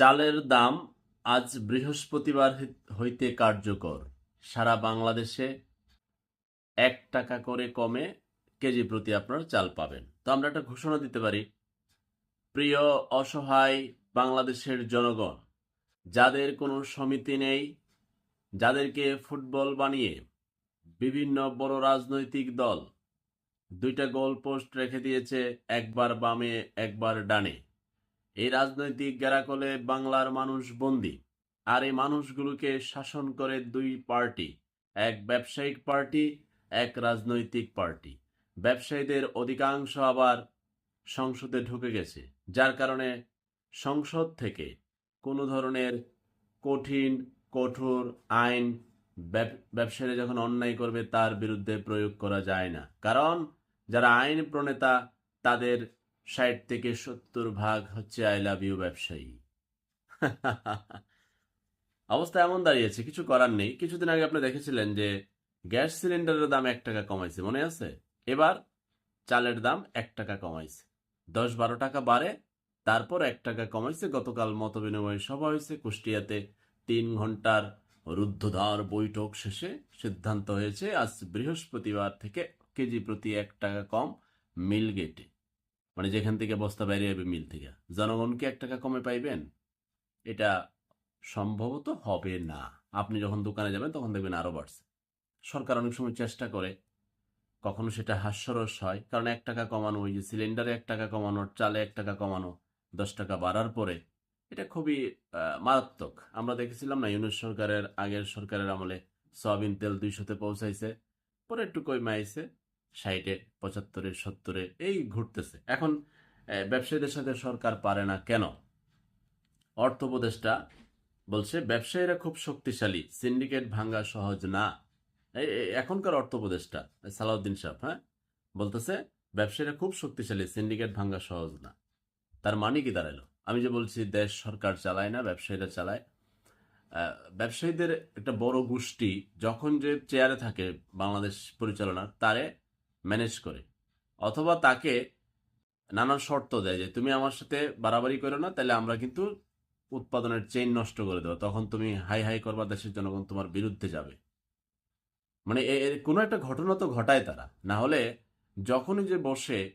চালের দাম আজ বৃহস্পতিবার হইতে কার্যকর। সারা বাংলাদেশে এক টাকা করে কমে কেজি প্রতি আপনারা চাল পাবেন। তো আমরা একটা ঘোষণা দিতে পারি। প্রিয় অসহায় বাংলাদেশের জনগণ, যাদের কোনো সমিতি নেই, যাদেরকে ফুটবল বানিয়ে বিভিন্ন বড় রাজনৈতিক দল দুইটা গোল পোস্ট রেখে দিয়েছে, একবার বামে, একবার ডানে। এই রাজনৈতিক গেরাকলে বাংলার মানুষ বন্দী, আর এই মানুষগুলোকে শাসন করে দুই পার্টি, এক ব্যবসায়িক পার্টি, এক রাজনৈতিক পার্টি। ব্যবসায়ীদের অধিকাংশ আবার সংসদে ঢুকে গেছে, যার কারণে সংসদ থেকে কোনো ধরনের কঠিন, কঠোর আইন ব্যব- ব্যবসায়ীরা যখন অন্যায় করবে তার বিরুদ্ধে প্রয়োগ করা যায় না। কারণ যারা আইন প্রণেতা তাদের ষাট থেকে সত্তর ভাগ হচ্ছে আই লাভ ইউ ব্যবসায়ী। অবস্থা এমন দাঁড়িয়েছে, কিছু করার নেই। কিছুদিন আগে আপনি দেখেছিলেন যে গ্যাস সিলিন্ডারের দাম এক টাকা কমাইছে, মনে আছে? এবার চালের দাম এক টাকা কমাইছে। দশ বারো টাকা বাড়ে, তারপর এক টাকা কমাইছে। গতকাল মত বিনিময় সভা হয়েছে, কুষ্টিয়াতে তিন ঘণ্টার রুদ্ধদ্বার বৈঠক শেষে সিদ্ধান্ত হয়েছে, আজ বৃহস্পতিবার থেকে কেজি প্রতি এক টাকা কম মিল গেটে মানে যেখান থেকে বস্তা বাইরে যাবে মিল থেকে। জনগণকে এক টাকা কমে পাইবেন? এটা সম্ভবত হবে না। আপনি যখন দোকানে যাবেন, তখন দেখবেন আরও বাড়ছে। সরকার অনেক সময় চেষ্টা করে, কখনো সেটা হাস্যরস হয়, কারণ এক টাকা কমানো, ওই যে সিলিন্ডারে এক টাকা কমানো, চালে এক টাকা কমানো, দশ টাকা বাড়ার পরে এটা খুবই মারাত্মক। আমরা দেখেছিলাম না, ইউনুস সরকারের আগের সরকারের আমলে সয়াবিন তেল দুইশোতে পৌঁছাইছে, পরে একটু কমে আইছে ষাটে পঁচাত্তরে সত্তরে এই ঘুরতেছে। এখন ব্যবসায়ীদের সাথে সরকার পারে না কেন? অর্থ উপদেষ্টা বলছে, ব্যবসায়ীরা খুব শক্তিশালী, সিন্ডিকেট ভাঙ্গা সহজ না। এখনকার অর্থ উপদেষ্টা, সালাউদ্দিন সাহেব হ্যাঁ? বলতেছে, ব্যবসায়ীরা খুব শক্তিশালী, সিন্ডিকেট ভাঙ্গা সহজ না। তার মানে কি দাঁড়াল? আমি যে বলছি, দেশ সরকার চালায় না, ব্যবসায়ীরা চালায়। ব্যবসায়ীদের একটা বড় গোষ্ঠী যখন যে চেয়ারে থাকে বাংলাদেশ পরিচালনার, তারে ম্যানেজ করে। অথবা তাকে নানান শর্ত দেয় যে, তুমি আমার সাথে বাড়াবাড়ি করো না, তাহলে আমরা কিন্তু উৎপাদনের চেইন নষ্ট করে দেবো। তখন তুমি হাই হাই করবা, দেশের জনগণ তোমার বিরুদ্ধে যাবে। মানে এর কোনো একটা ঘটনা তো ঘটায় তারা। না হলে যখনই যে বসে,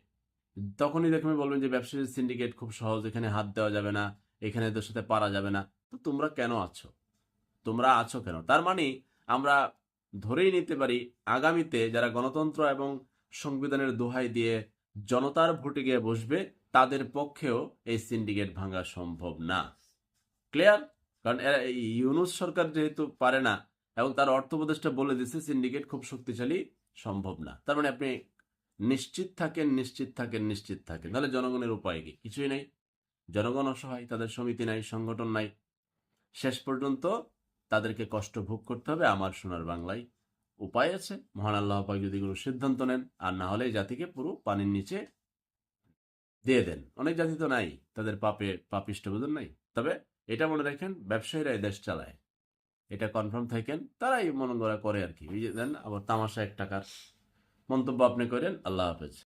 তখনই দেখবে বলবেন যে, ব্যবসায়ী সিন্ডিকেট খুব সহজ, এখানে হাত দেওয়া যাবে না, এখানে এদের সাথে পারা যাবে না। তো তোমরা কেন আছো? তোমরা আছো কেন? তার মানে আমরা ধরেই নিতে পারি, আগামীতে যারা গণতন্ত্র এবং সংবিধানের দোহাই দিয়ে জনতার ভোটে গিয়ে বসবে, তাদের পক্ষেও এই সিন্ডিকেট ভাঙা সম্ভব না। ক্লিয়ার কারণ ইউনুস সরকার যেহেতু পারে না এবং তার অর্থ উপদেষ্টা বলে দিচ্ছে সিন্ডিকেট খুব শক্তিশালী, সম্ভব না। তার মানে আপনি নিশ্চিত থাকেন নিশ্চিত থাকেন নিশ্চিত থাকেন। তাহলে জনগণের উপায় কি? কিছুই নাই। জনগণ অসহায়, তাদের সমিতি নাই, সংগঠন নাই। শেষ পর্যন্ত তাদেরকে কষ্ট ভোগ করতে হবে, আমার সোনার বাংলায়। উপায় আছে। মহান আল্লাহ পাক যদি কোনো সিদ্ধান্ত নেন, আর না হলে জাতিকে পুরো পানির নিচে দিয়ে দেন। অনেক জাতি তো নাই, তাদের পাপে পাপিষ্ট বোধন নাই। তবে এটা মনে রাখেন, ব্যবসায়ীরা এই দেশ চালায়। এটা কনফার্ম থাকেন, তারাই মনে করা করে আর কি। দেন, আবার তামাশা এক টাকার মন্তব্য আপনি করেন, আল্লাহ হাফেজ।